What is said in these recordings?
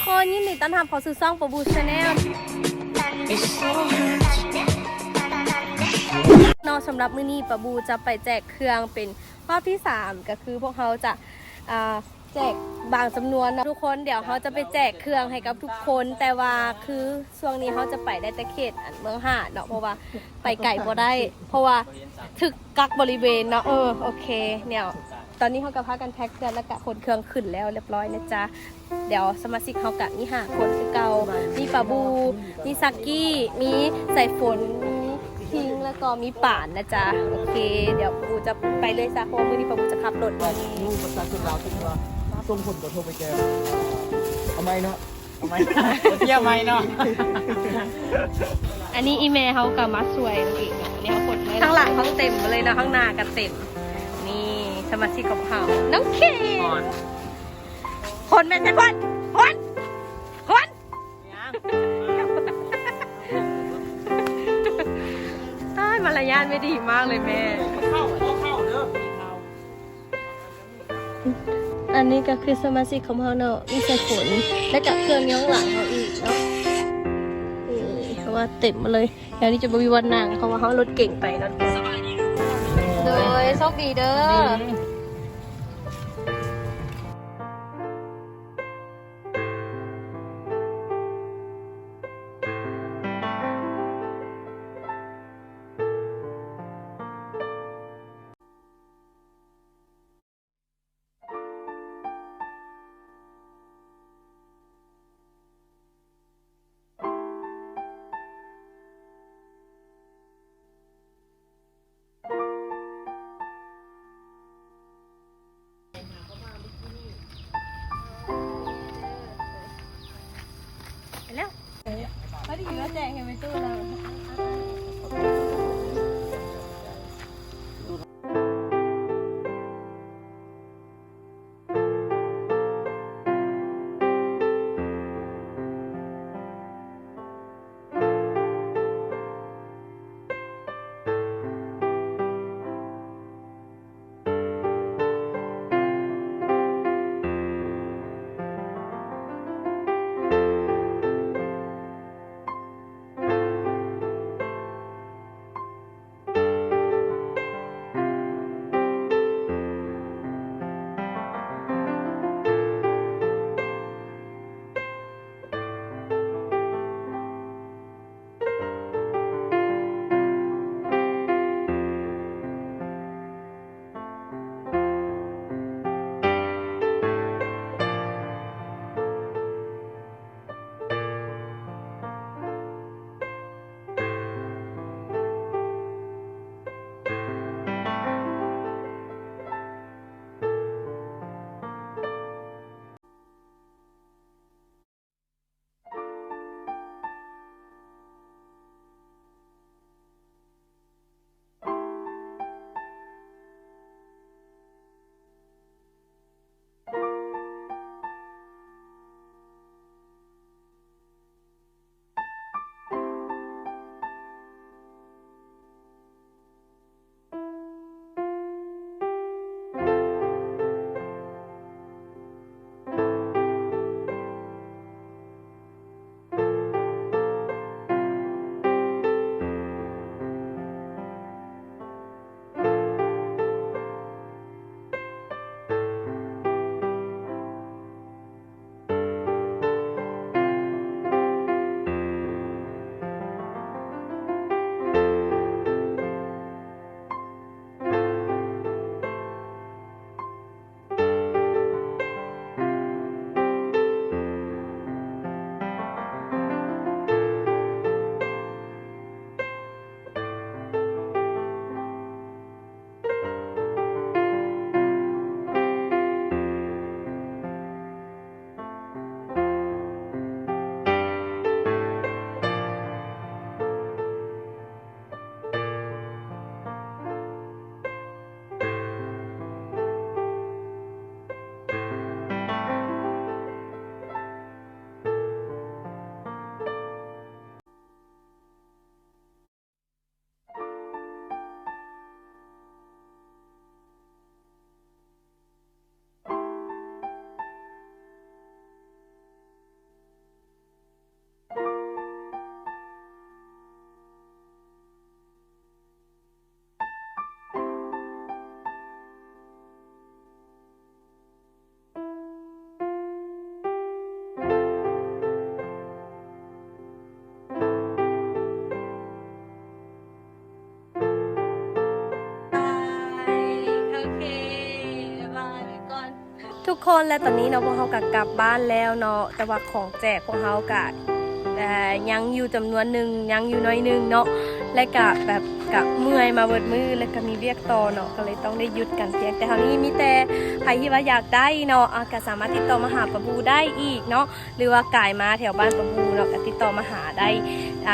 กคนยินดีต้อนรับเข้าสู่ช่องปบูชาแนลนอกสำหรับมื้อนี้ปบูจะไปแจกเครื่องเป็นรอบที่ 3 ก็คือพวกเขาจะแจกบางจำนวนนะทุกคนเดี๋ยวเขาจะไปแจกเครื่องให้กับทุกคนแต่ว่าคือช่วงนี้เขาจะไปได้แต่เขตเมืองหาดเนาะเพราะว่าไปไก่บ่ได้ เพราะว่าถึกกักบริเวณเนาะเออโอเคเนี่ย ตอนนี้เขากับพากันแพ็คเครื่องแล้วก็ขนเครื่องขึ้นแล้วเรียบร้อยนะจ๊ะ เดี๋ยวสมาชิกเขากะมีหาคนคือเก่ามีปะบู มีซักกี้ มีใส่ฝน มีพิงแล้วก็มีป่านนะจ๊ะ โอเค เดี๋ยวปูจะไปเลยจ้ะเพราะว่ามื้อนี้ปะบูจะขับรถมาลูกประชาชนลาวทุกว่าส่งผลกระทบไปแกเอาไหมเนาะทำไมเที่ยวไหมเนาะ อันนี้อีเมลเขากับมาสวยอีกอันนี้เขากดเลยข้างหลังเขาเต็มเลยนะข้างหน้าก็เต็มนี่ สมาชิกของเขาน้องเคก่อนคนแม่ใช่คนคนคนใช่มารยาทไม่ดีมากเลยแม่ เข้าเข้าเด้อมีเข้าอันนี้ก็คือสมาชิกของเขาเนาะมีใส่ฝนและกับเครื่องย้องหลังเขาอีกเนาะนี่เพราะว่าเต็มมาเลยแล้วนี่จะบริวันนางเพราะว่าเขารถเก่งไปเนาะโดยโชคดีเด้อ แล้วเขาดีว่าแจกให้ไปตู้เรา คนและตอนนี้เนาะพวกเขากกลับบ้านแล้วเนาะแต่ว่าของแจกพวกเขากะยังอยู่จำนวนหนึ่งยังอยู่น้อยหนึงเนาะและกะแบบ กะเมื่อยมาเบิดมือแล้วก็มีเวียกต่อเนาะก็เลยต้องได้หยุดกันเพียงแต่เท่านี้มีแต่ใครที่ว่าอยากได้เนาะก็สามารถติดต่อมาหาปะบูได้อีกเนาะหรือว่ากายมาแถวบ้านปะบูเนาะก็ติดต่อมาหาได้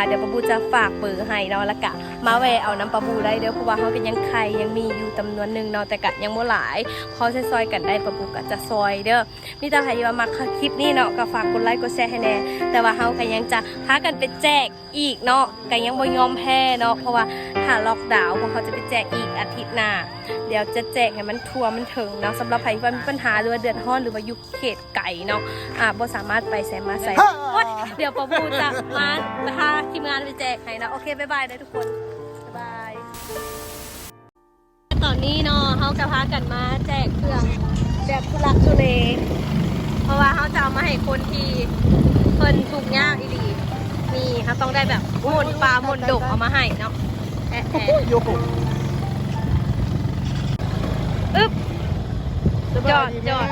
เดี๋ยวปะบูจะฝากเบอร์ให้เนาะแล้วก็มาแวะเอาน้ำปะบูได้เด้อเพราะว่าเขาก็ยังใครยังมีอยู่จำนวนหนึ่งเนาะแต่กะยังบ่หลายพอซอยกันได้ปะปูก็จะซอยเด้อมีแต่ใครว่ามาคลิปนี้เนาะก็ฝากกดไลค์กดแชร์ให้แน่แต่ว่าเฮาก็ยังจะพากันไปแจกอีกเนาะก็ยังบ่ยอมแพ้เนาะเพราะว่าถ้าล็อกดาวน์พวกเขาจะไปแจกอีกอาทิตย์หน้า เดี๋ยวจะแจกให้มันทั่วมันถึงเนาะสำหรับใครที่ว่ามีปัญหาหรือว่าเดือดร้อนหรือว่าอยู่เขตไก่เนาะอ่าบ่สามารถไปใส่มาใส่โอ๊ยเดี๋ยวปะปูจะมาพาทีมงานไปแจกให้นะโอเคบ๊ายบายนะทุกคนบ๊ายบายตอนนี้เนาะเขาจะพากันมาแจกเครื่องแบบทุลักทุเลเพราะว่าเขาจะเอามาให้คนที่เพิ่นทุกข์ยากอีดีนี่เขาต้องได้แบบมนต์ปลามนต์ดกเอามาให้เนาะ แอะแอะโยกอึ๊บ จอดจอด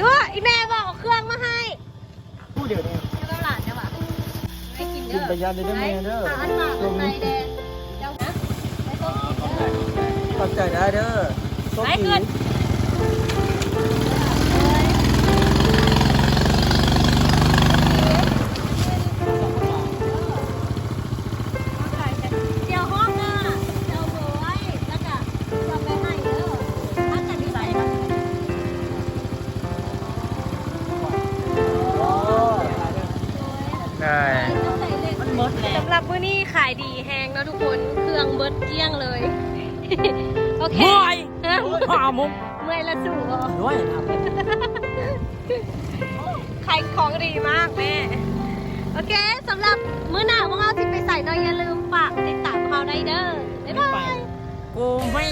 ด้วยอีแม่บอกเอาเครื่องมาให้พูดเดี๋ยวนี้เจ้าหลานเจ้าบ่ะให้กินเด้กินอไปยานในเด้อแม่เด้อหาอันหมากอันไหนเด้อเจ้านะไม่ต้องกินเด้อ ขอบใจได้เด้อโชคไปดีขึ้น อนี้ขายดีแฮงเนาะทุกคนเครื่องเบิดเกลี้ยงเลย โอเคฮะข้ามุกเมื่อยละสู่เหรอด้วยนะขายของดีมากแม่ โอเคสำหรับมื้อหน้าพวกเราที่ไปใส่เนาะอย่าลืมฝากติดตามพวกเราได้เด้อบ๊ายบายกูไม่